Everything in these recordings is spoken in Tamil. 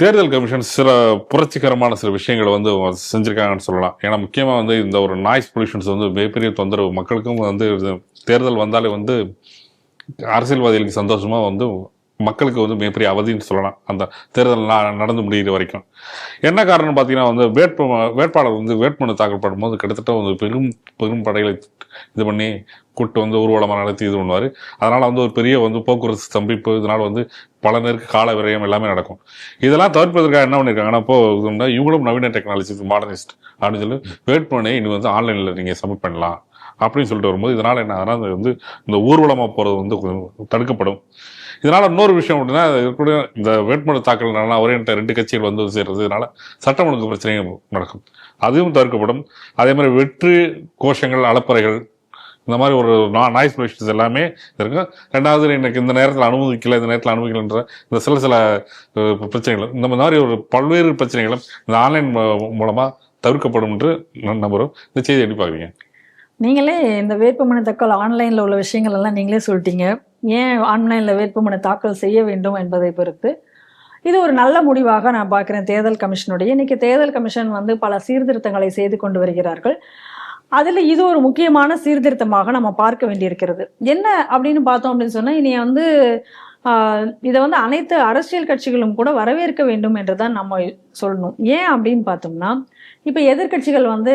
தேர்தல் கமிஷன் சில புரட்சிகரமான சில விஷயங்களை வந்து செஞ்சுருக்காங்கன்னு சொல்லலாம். ஏன்னா முக்கியமாக வந்து இந்த ஒரு நாய்ஸ் பொல்யூஷன்ஸ் வந்து மிகப்பெரிய தொந்தரவு. மக்களுக்கும் வந்து தேர்தல் வந்தாலே வந்து அரசியல்வாதிகளுக்கு சந்தோஷமாக வந்து மக்களுக்கு வந்து மிகப்பெரிய அவதின்னு சொல்லலாம். அந்த தேர்தல் நடந்து முடிகிற வரைக்கும். என்ன காரணம் பார்த்தீங்கன்னா வந்து வேட்பு வேட்பாளர் வந்து வேட்புமனு தாக்கல் பண்ணும்போது கிட்டத்தட்ட வந்து பெரும் பெரும் படைகளை இது பண்ணி கூட்டு வந்து ஊர்வலமாக நடத்தி இது பண்ணுவார். அதனால் வந்து ஒரு பெரிய வந்து போக்குவரத்து ஸ்தம்பிப்பு இதனால் வந்து பல நேருக்கு கால விரயம் எல்லாமே நடக்கும். இதெல்லாம் தவிர்ப்பதற்காக என்ன பண்ணியிருக்காங்கன்னா இப்போ இது இவங்களும் நவீன டெக்னாலஜி மாடர்னிஸ்ட் அப்படின்னு சொல்லி வேட்புமனை இனி வந்து ஆன்லைனில் நீங்கள் சப்மிட் பண்ணலாம் அப்படின்னு சொல்லிட்டு வரும்போது இதனால என்ன ஆனால் வந்து இந்த ஊர்வலமாக போகிறது வந்து கொஞ்சம் தடுக்கப்படும். இதனால இன்னொரு விஷயம் அப்படின்னா இருக்கக்கூடிய கூட இந்த வேட்புமனு தாக்கல் ஒரே ரெண்டு கட்சிகள் வந்து சேர்றது இதனால சட்டம் ஒழுங்கு பிரச்சனையும் நடக்கும். அதுவும் தவிர்க்கப்படும். அதே மாதிரி வெற்று கோஷங்கள் அலப்பறைகள் இந்த மாதிரி ஒரு நாய்ஸ் பொல்யூஷன்ஸ் எல்லாமே இருக்கும் ரெண்டாவது எனக்கு இந்த நேரத்தில் அனுமதிக்கல இந்த நேரத்தில் அனுமதிக்கலன்ற இந்த சில சில பிரச்சனைகளும் இந்த மாதிரி ஒரு பல்வேறு பிரச்சனைகளும் இந்த ஆன்லைன் மூலமாக தவிர்க்கப்படும் என்று நம்புகிறோம் இந்த செய்தி எப்படி பார்க்குறீங்க? நீங்களே இந்த வேட்புமனு தக்கல் ஆன்லைனில் உள்ள விஷயங்கள் எல்லாம் நீங்களே சொல்லிட்டீங்க. ஏன் ஆன்லைனில் வேட்புமனு தாக்கல் செய்ய வேண்டும் என்பதை பொறுத்து இது ஒரு நல்ல முடிவாக நான் பார்க்குறேன். தேர்தல் கமிஷனுடைய. இன்னைக்கு தேர்தல் கமிஷன் வந்து பல சீர்திருத்தங்களை செய்து கொண்டு வருகிறார்கள். அதில் இது ஒரு முக்கியமான சீர்திருத்தமாக நம்ம பார்க்க வேண்டியிருக்கிறது. என்ன அப்படின்னு பார்த்தோம் அப்படின்னு சொன்னால் இனி வந்து இதை வந்து அனைத்து அரசியல் கட்சிகளும் கூட வரவேற்க வேண்டும் என்று தான் நம்ம சொல்லணும். ஏன் அப்படின்னு பார்த்தோம்னா இப்போ எதிர்க்கட்சிகள் வந்து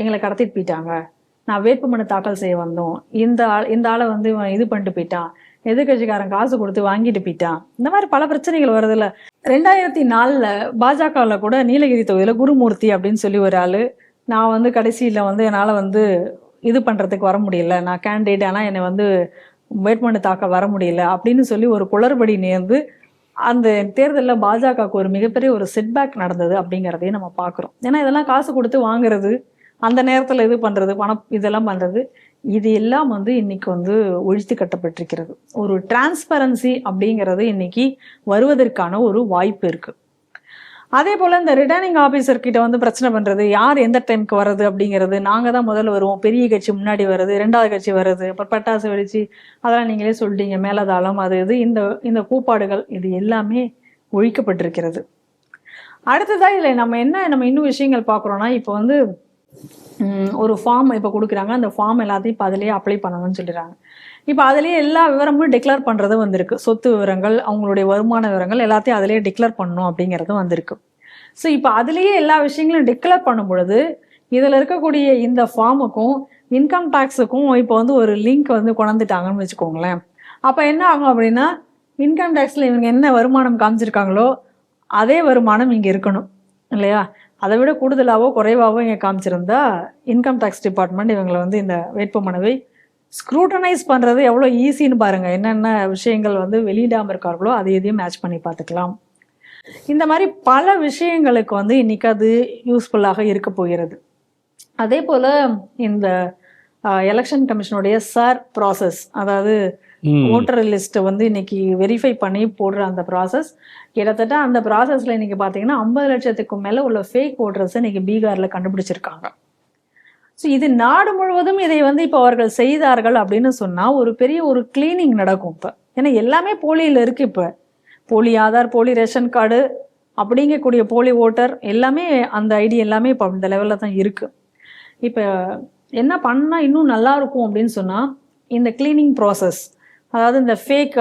எங்களை கடத்திட்டு போயிட்டாங்க. நான் வேட்புமனு தாக்கல் செய்ய வந்தோம். இந்த ஆள் இந்த ஆளை வந்து இவன் இது பண்ணிட்டு போயிட்டான். எதிர்கட்சிக்காரன் காசு கொடுத்து வாங்கிட்டு போயிட்டான். இந்த மாதிரி பல பிரச்சனைகள் வருதுல்ல ரெண்டாயிரத்தி நாலுல பாஜகவில் கூட நீலகிரி தொகுதியில் குருமூர்த்தி அப்படின்னு சொல்லி ஒரு ஆள். நான் வந்து கடைசியில் வந்து என்னால் வந்து இது பண்ணுறதுக்கு வர முடியல. நான் கேண்டிடேட் ஆனால் என்னை வந்து வேட்புமனு தாக்க வர முடியல அப்படின்னு சொல்லி ஒரு குளறுபடி நேர்ந்து அந்த தேர்தலில் பாஜகவுக்கு ஒரு மிகப்பெரிய ஒரு செட்பேக் நடந்தது அப்படிங்கிறதையும் நம்ம பார்க்குறோம். ஏன்னா இதெல்லாம் காசு கொடுத்து வாங்குறது அந்த நேரத்தில் இது பண்ணுறது பணம் இதெல்லாம் பண்ணுறது இது எல்லாம் வந்து இன்னைக்கு வந்து ஒழித்து கட்டப்பட்டிருக்கிறது. ஒரு டிரான்ஸ்பரன்சி அப்படிங்கிறது இன்னைக்கு வருவதற்கான ஒரு வாய்ப்பு இருக்குது அதே போல் இந்த ரிட்டர்னிங் ஆபீசர் கிட்ட வந்து பிரச்சனை பண்ணுறது யார் எந்த டைமுக்கு வர்றது அப்படிங்கிறது நாங்கள் தான் முதல்ல வருவோம் பெரிய கட்சி முன்னாடி வருது ரெண்டாவது கட்சி வருது அப்புறம் பட்டாசு வெடிச்சு அதெல்லாம் நீங்களே சொல்லிட்டீங்க மேலதாளம் அது இது இந்த இந்த கூப்பாடுகள் இது எல்லாமே ஒழிக்கப்பட்டிருக்கிறது. அடுத்ததாக இல்லை நம்ம என்ன நம்ம இன்னும் விஷயங்கள் பார்க்குறோன்னா இப்போ வந்து ஒரு ஃபார்ம் இப்போ கொடுக்குறாங்க. அந்த ஃபார்ம் எல்லாத்தையும் இப்போ அதிலேயே அப்ளை பண்ணணும்னு சொல்லிடுறாங்க. இப்போ அதிலேயே எல்லா விவரமும் டிக்ளேர் பண்ணுறது வந்திருக்கு. சொத்து விவரங்கள் அவங்களுடைய வருமான விவரங்கள் எல்லாத்தையும் அதிலேயே டிக்ளேர் பண்ணணும் அப்படிங்கிறது வந்திருக்கு. ஸோ இப்போ அதுலேயே எல்லா விஷயங்களும் டிக்ளேர் பண்ணும் பொழுது இதில் இருக்கக்கூடிய இந்த ஃபார்முக்கும் இன்கம் டேக்ஸுக்கும் இப்போ வந்து ஒரு லிங்க் வந்து கொண்டுட்டாங்கன்னு வச்சுக்கோங்களேன். அப்போ என்ன ஆகும் அப்படின்னா இன்கம் டேக்ஸில் இவங்க என்ன வருமானம் காமிச்சிருக்காங்களோ அதே வருமானம் இங்கே இருக்கணும். இல்லையா? அதை விட கூடுதலாகவோ குறைவாகவோ இங்கே காமிச்சிருந்தா இன்கம் டேக்ஸ் டிபார்ட்மெண்ட் இவங்களை வந்து இந்த வேட்பு மனுவை ஸ்க்ரூட்டனைஸ் பண்ணுறது எவ்வளோ ஈஸின்னு பாருங்கள் என்னென்ன விஷயங்கள் வந்து வெளியிடாமல் இருக்கார்களோ அதை எதையும் மேட்ச் பண்ணி பார்த்துக்கலாம். இந்த மாதிரி பல விஷயங்களுக்கு வந்து இன்னைக்கு அது யூஸ்ஃபுல்லாக இருக்க போகிறது. அதே போல் இந்த எலெக்ஷன் கமிஷனுடைய சார் ப்ராசஸ் அதாவது ஓட்டர் லிஸ்ட்டை வந்து இன்னைக்கு வெரிஃபை பண்ணி போடுற அந்த ப்ராசஸ் கிட்டத்தட்ட அந்த ப்ராசஸில் இன்னைக்கு பார்த்தீங்கன்னா ஐம்பது லட்சத்துக்கும் மேலே உள்ள ஃபேக் ஓட்டர்ஸ் இன்னைக்கு பீகாரில் கண்டுபிடிச்சிருக்காங்க. ஸோ இது நாடு முழுவதும் இதை வந்து இப்போ அவர்கள் செய்தார்கள் அப்படின்னு சொன்னால் ஒரு பெரிய ஒரு கிளீனிங் நடக்கும் இப்போ. ஏன்னா எல்லாமே போலியில் இருக்கு இப்போ. போலி ஆதார் போலி ரேஷன் கார்டு அப்படிங்கக்கூடிய போலி ஓட்டர் எல்லாமே அந்த ஐடி எல்லாமே இப்போ இந்த லெவலில் தான் இருக்குது இப்போ என்ன பண்ணால் இன்னும் நல்லா இருக்கும் அப்படின்னு சொன்னால் இந்த கிளீனிங் ப்ராசஸ் அதாவது இந்த fake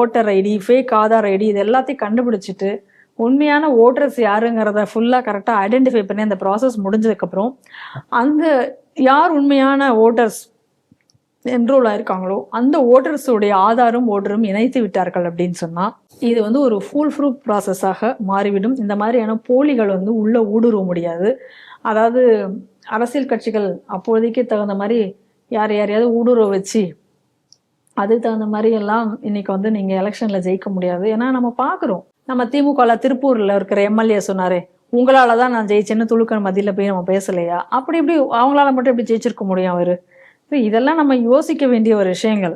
voter ID fake Aadhaar ID இது எல்லாத்தையும் கண்டுபிடிச்சிட்டு உண்மையான ஓட்டர்ஸ் யாருங்கிறத ஃபுல்லாக கரெக்டாக ஐடென்டிஃபை பண்ணி அந்த ப்ராசஸ் முடிஞ்சதுக்கப்புறம் அந்த யார் உண்மையான ஓட்டர்ஸ் என்ரோல் ஆயிருக்காங்களோ அந்த ஓட்டர்ஸுடைய ஆதாரும் ஓட்டரும் இணைத்து விட்டார்கள் அப்படின்னு சொன்னால் இது வந்து ஒரு ஃபுல் ப்ரூஃப் ப்ராசஸாக மாறிவிடும். இந்த மாதிரியான போலிகள் வந்து உள்ளே ஊடுருவ முடியாது. அதாவது அரசியல் கட்சிகள் அப்போதைக்கு தகுந்த மாதிரி யார் யாரையாவது ஊடுருவ வச்சு அதுக்கு தகுந்த மாதிரி எல்லாம் இன்னைக்கு வந்து நீங்கள் எலெக்ஷனில் ஜெயிக்க முடியாது. ஏன்னா நம்ம பார்க்குறோம் நம்ம திமுகவில் திருப்பூரில் இருக்கிற எம்எல்ஏ சொன்னாரே உங்களால தான் நான் ஜெயிச்சேன்னு துளுக்கன் மதியில போய் நம்ம பேசலையா? அப்படி இப்படி அவங்களால மட்டும் இப்படி ஜெயிச்சிருக்க முடியும் அவர்? இதெல்லாம் நம்ம யோசிக்க வேண்டிய ஒரு விஷயங்கள்.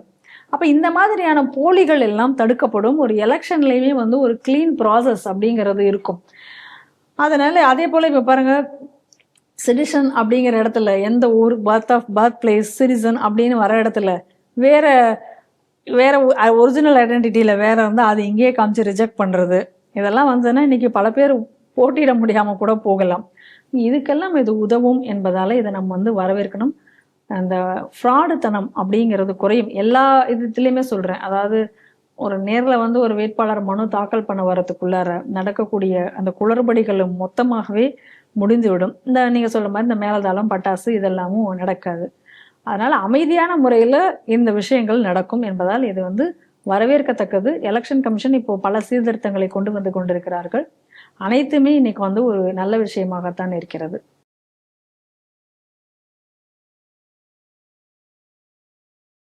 அப்போ இந்த மாதிரியான போலிகள் எல்லாம் தடுக்கப்படும். ஒரு எலெக்ஷன்லேயுமே வந்து ஒரு க்ளீன் ப்ராசஸ் அப்படிங்கிறது இருக்கும். அதனால அதே போல் இப்போ பாருங்க சிட்டிசன் அப்படிங்கிற இடத்துல எந்த ஊர் birth of birth place citizen அப்படின்னு வர இடத்துல வேற வேற ஒரிஜினல் ஐடென்டிட்டியில் வேற வந்து அது இங்கேயே காமிச்சு ரிஜெக்ட் பண்ணுறது இதெல்லாம் வந்ததுன்னா இன்றைக்கி பல பேர் போட்டியிட முடியாமல் கூட போகலாம். இதுக்கெல்லாம் இது உதவும் என்பதால் இதை நம்ம வந்து வரவேற்கணும். அந்த ஃப்ராடுத்தனம் அப்படிங்கிறது குறையும். எல்லா இதுலேயுமே சொல்கிறேன் அதாவது ஒரு நேரில் வந்து ஒரு வேட்பாளர் மனு தாக்கல் பண்ண வரதுக்குள்ளார நடக்கக்கூடிய அந்த குளறுபடிகளும் மொத்தமாகவே முடிந்துவிடும். இந்த நீங்கள் சொல்கிற மாதிரி இந்த மேலதாளம் பட்டாசு இதெல்லாமும் நடக்காது. அதனால் அமைதியான முறையில் இந்த விஷயங்கள் நடக்கும் என்பதால் இது வந்து வரவேற்கத்தக்கது. எலெக்ஷன் கமிஷன் இப்போ பல சீர்திருத்தங்களை கொண்டு வந்து கொண்டிருக்கிறார்கள். அனைத்துமே இன்னைக்கு வந்து ஒரு நல்ல விஷயமாகத்தான் இருக்கிறது.